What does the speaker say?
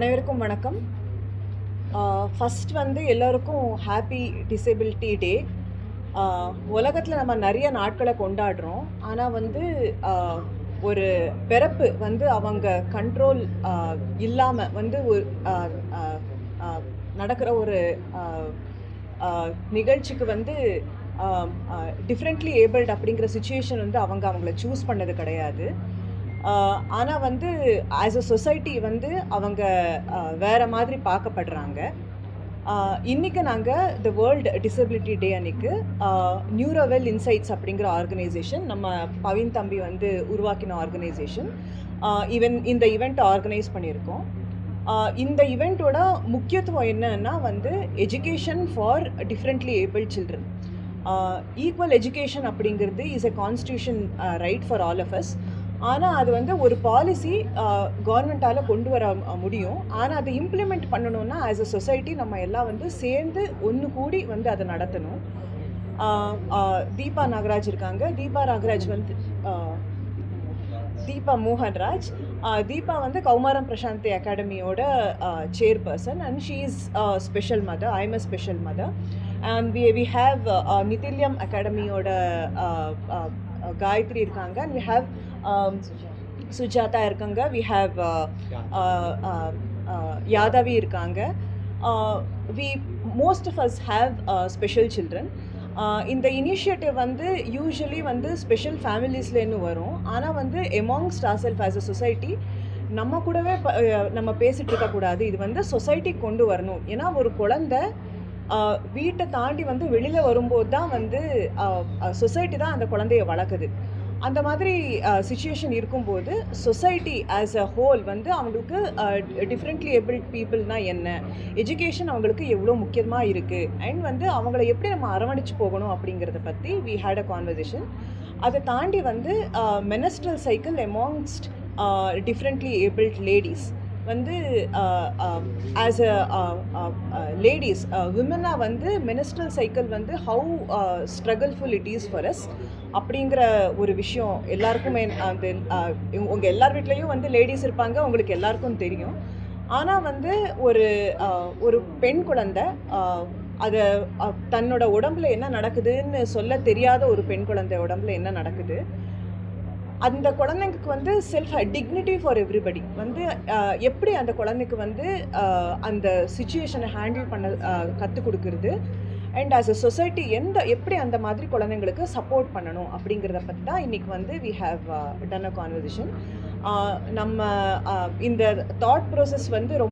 அனைவருக்கும் வணக்கம். ஃபஸ்ட் வந்து எல்லோருக்கும் ஹாப்பி டிசபிலிட்டி டே உலகத்தில் நம்ம நிறைய நாட்களை கொண்டாடுறோம். ஆனால் வந்து ஒரு பிறப்பு வந்து அவங்க கண்ட்ரோல் இல்லாமல் வந்து ஒரு நடக்கிற ஒரு நிகழ்ச்சிக்கு வந்து டிஃப்ரெண்ட்லி ஏபிள்ட் அப்படிங்கிற சுச்சுவேஷன் வந்து அவங்க அவங்கள சூஸ் பண்ணது கிடையாது. ஆனால் வந்து ஆஸ் அ சொசைட்டி வந்து அவங்க வேறு மாதிரி பார்க்கப்படுறாங்க. இன்றைக்கி இன்னைக்கு நாங்கள் த வேர்ல்டு டிசபிலிட்டி டே அன்னைக்கு நியூரோவெல் இன்சைட்ஸ் அப்படிங்கிற ஆர்கனைசேஷன் நம்ம பவின் தம்பி வந்து உருவாக்கின ஆர்கனைசேஷன் ஈவன் இந்த இவெண்ட் ஆர்கனைஸ் பண்ணியிருக்கோம். இந்த இவெண்ட்டோட முக்கியத்துவம் என்னன்னா வந்து education for differently able children equal education அப்படிங்கிறது is a constitution right for all of us ஆனால் அது வந்து ஒரு பாலிசி கவர்மெண்ட்டால் கொண்டு வர முடியும். ஆனால் அதை இம்ப்ளிமெண்ட் பண்ணணும்னா ஆஸ் அ சொசைட்டி நம்ம எல்லாம் வந்து சேர்ந்து ஒன்று கூடி வந்து அதை நடத்தணும். தீபா நாகராஜ் இருக்காங்க. தீபா நாகராஜ் வந்து தீபா மோகன்ராஜ் தீபா வந்து Kaumaram Prasanthi அகாடமியோட chairperson and she is special mother I am a special mother and we we have Nithilyam அகாடமியோட Gayathri இருக்காங்க. அண்ட் வி ஹாவ் சுஜாதா இருக்காங்க. வி ஹாவ் யாதவி இருக்காங்க. We most of us have special children இந்த இனிஷியேட்டிவ் வந்து யூஸ்வலி வந்து ஸ்பெஷல் ஃபேமிலிஸ்லேருந்து வரும். ஆனால் வந்து எமாங்ஸ்ட் R self as a society நம்ம கூடவே நம்ம பேசிகிட்டு இருக்கக்கூடாது. இது வந்து சொசைட்டி கொண்டு வரணும். ஏன்னா ஒரு குழந்தை வீட்டை தாண்டி வந்து வெளியில் வரும்போது தான் வந்து சொசைட்டி தான் அந்த குழந்தைய வளர்க்குது. அந்த மாதிரி சுச்சுவேஷன் இருக்கும்போது சொசைட்டி ஆஸ் அ ஹோல் வந்து அவங்களுக்கு டிஃப்ரெண்ட்லி ஏபிள் பீப்புள்னால் என்ன? எஜுகேஷன் அவங்களுக்கு எவ்வளோ முக்கியமாக இருக்குது அண்ட் வந்து அவங்கள எப்படி நம்ம அரவணைச்சு போகணும் அப்படிங்கிறத பற்றி வி ஹேட் அ கான்வர்சேஷன் அதை தாண்டி வந்து menstrual cycle amongst differently abled ladies வந்து ஆஸ் அ லேடிஸ் விமனாக வந்து மினிஸ்ட்ரல் சைக்கிள் வந்து how struggleful it is for us அப்படிங்கிற ஒரு விஷயம் எல்லாருக்குமே அந்த உங்கள் எல்லார் வீட்லேயும் வந்து லேடிஸ் இருப்பாங்க உங்களுக்கு எல்லாருக்கும் தெரியும். ஆனால் வந்து ஒரு ஒரு பெண் குழந்தை அதை தன்னோட உடம்புல என்ன நடக்குதுன்னு சொல்ல தெரியாத ஒரு பெண் குழந்தை உடம்புல என்ன நடக்குது? அந்த குழந்தைங்களுக்கு வந்து செல்ஃப் டிக்னிட்டி ஃபார் எவ்ரிபடி வந்து எப்படி அந்த குழந்தைக்கு வந்து அந்த சுச்சுவேஷனை ஹேண்டில் பண்ண கற்றுக் கொடுக்குறது? அண்ட் ஆஸ் அ சொசைட்டி எந்த எப்படி அந்த மாதிரி குழந்தைங்களுக்கு சப்போர்ட் பண்ணணும் அப்படிங்கிறத பற்றி தான் இன்றைக்கி வந்து we have done a conversation நம்ம இந்த தாட் ப்ராசஸ் வந்து ரொம்ப